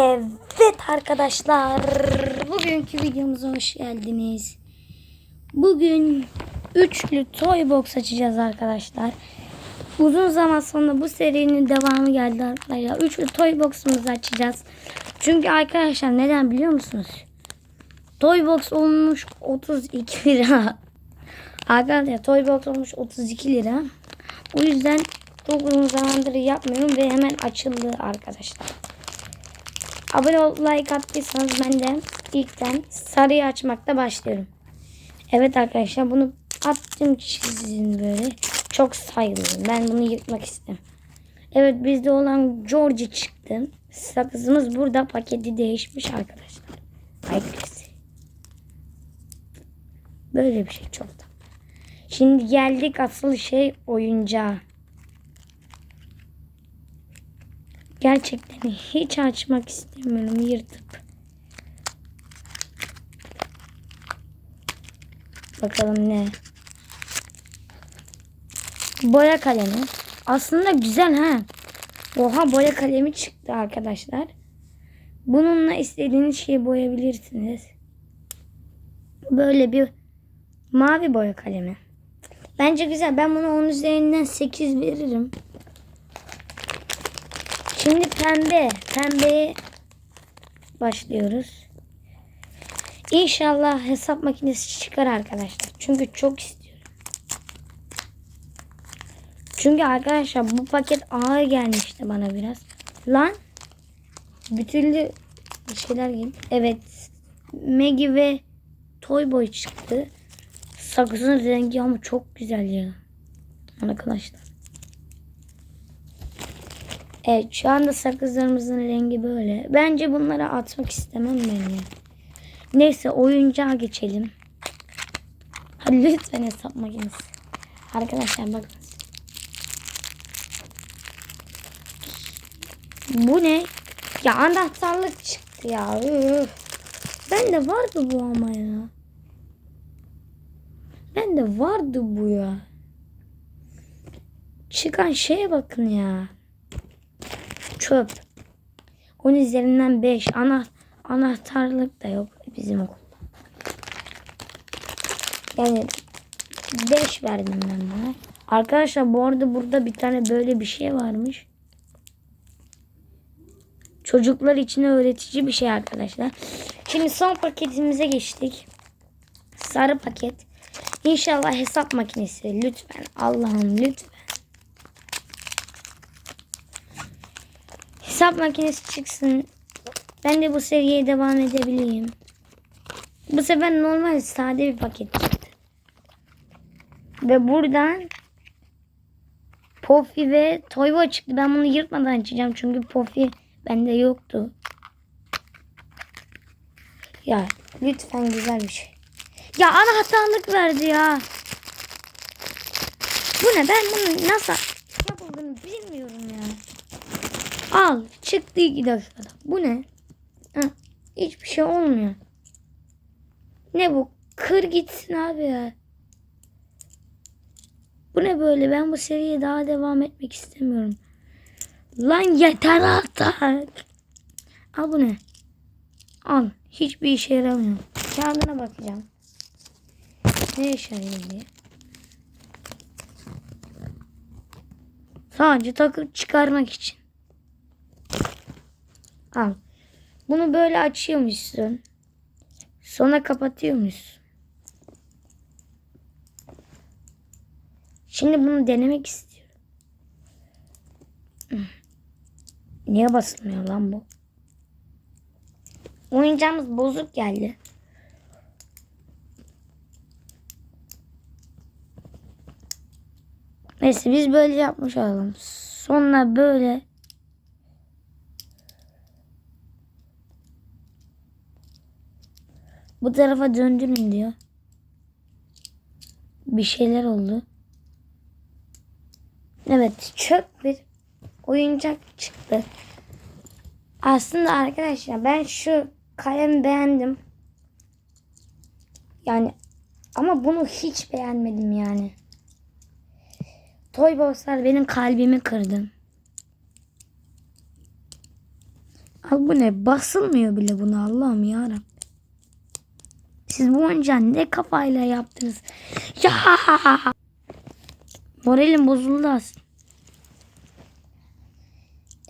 Evet arkadaşlar, bugünkü videomuza hoş geldiniz. Bugün üçlü toy box açacağız arkadaşlar. Uzun zaman sonra bu serinin devamı geldi arkadaşlar. Üçlü toy box'umuzu açacağız. Çünkü arkadaşlar neden biliyor musunuz? Toy box olmuş 32 lira. Arkadaşlar toy box olmuş 32 lira. O yüzden çok uzun zamandır yapmıyorum ve hemen açıldı arkadaşlar. Abone ol, like attıysanız ben de ilkten sarıyı açmakta başlıyorum. Evet arkadaşlar bunu attım çizim böyle. Çok saygılıyım. Ben bunu yırtmak istedim. Evet bizde olan George çıktı. Sakızımız burada paketi değişmiş arkadaşlar. Aykırısı. Böyle bir şey çok da. Şimdi geldik asıl şey oyuncağa. Gerçekten hiç açmak istemiyorum yırtıp. Bakalım ne? Boya kalemi. Aslında güzel ha. Oha boya kalemi çıktı arkadaşlar. Bununla istediğiniz şeyi boyayabilirsiniz. Böyle bir mavi boya kalemi. Bence güzel. Ben bunu 10 üzerinden 8 veririm. Pembe. Pembeye başlıyoruz. İnşallah hesap makinesi çıkar arkadaşlar. Çünkü çok istiyorum. Çünkü arkadaşlar bu paket ağır gelmişti bana biraz. Lan bütünlü şeyler geldi. Evet. Maggie ve Toy Boy çıktı. Sakızın rengi ama çok güzel ya. Arkadaşlar. Evet şu anda sakızlarımızın rengi böyle. Bence bunları atmak istemem ben ya. Neyse oyuncağa geçelim. Hadi lütfen hesap makinesi. Arkadaşlar bakın. Bu ne? Ya anahtarlık çıktı ya. Üf. Ben de vardı bu ama ya. Ben de vardı bu ya. Çıkan şeye bakın ya. Çöp. 10 üzerinden 5. Ana, anahtarlık da yok bizim okulda. Yani 5 verdim ben buna. Arkadaşlar bu arada burada bir tane böyle bir şey varmış. Çocuklar için öğretici bir şey arkadaşlar. Şimdi son paketimize geçtik. Sarı paket. İnşallah hesap makinesi. Lütfen. Allah'ım lütfen. Hesap makinesi çıksın. Ben de bu seriye devam edebileyim. Bu sefer normal sade bir paket çıktı. Ve buradan Poffy ve Toybo çıktı. Ben bunu yırtmadan açacağım. Çünkü Poffy bende yoktu. Ya lütfen güzel bir şey. Ya anahtarlık verdi ya. Bu ne? Ben bunu nasıl yapıldığını bilmiyorum. Al. Çıktı iki dakikada. Bu ne? Ha, hiçbir şey olmuyor. Ne bu? Kır gitsin abi ya. Bu ne böyle? Ben bu seriye daha devam etmek istemiyorum. Lan yeter artık. Al bu ne? Al. Hiçbir işe yaramıyor. Kağıdına bakacağım. Ne işe diye. Sadece takıp çıkarmak için. Al. Bunu böyle açıyormuşsun. Sonra kapatıyormuşsun. Şimdi bunu denemek istiyorum. Niye basılmıyor lan bu? Oyuncağımız bozuk geldi. Neyse biz böyle yapmış olalım. Sonra böyle bu tarafa döndürün diyor. Bir şeyler oldu. Evet çöp bir oyuncak çıktı. Aslında arkadaşlar ben şu kalemi beğendim. Yani ama bunu hiç beğenmedim yani. Toy Box'lar benim kalbimi kırdı. Al bu ne? Basılmıyor bile buna Allah'ım yarabbim. Siz bu oyuncağı ne kafayla yaptınız? Ya! Moralim bozuldu aslında.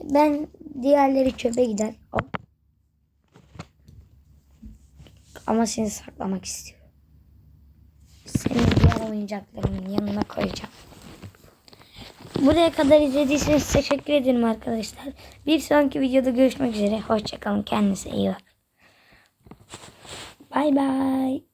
Ben diğerleri çöpe gider. Ama seni saklamak istiyorum. Seni diğer oyuncaklarımın yanına koyacağım. Buraya kadar izlediyseniz teşekkür ederim arkadaşlar. Bir sonraki videoda görüşmek üzere. Hoşçakalın. Kendinize iyi bakın. バイバイ。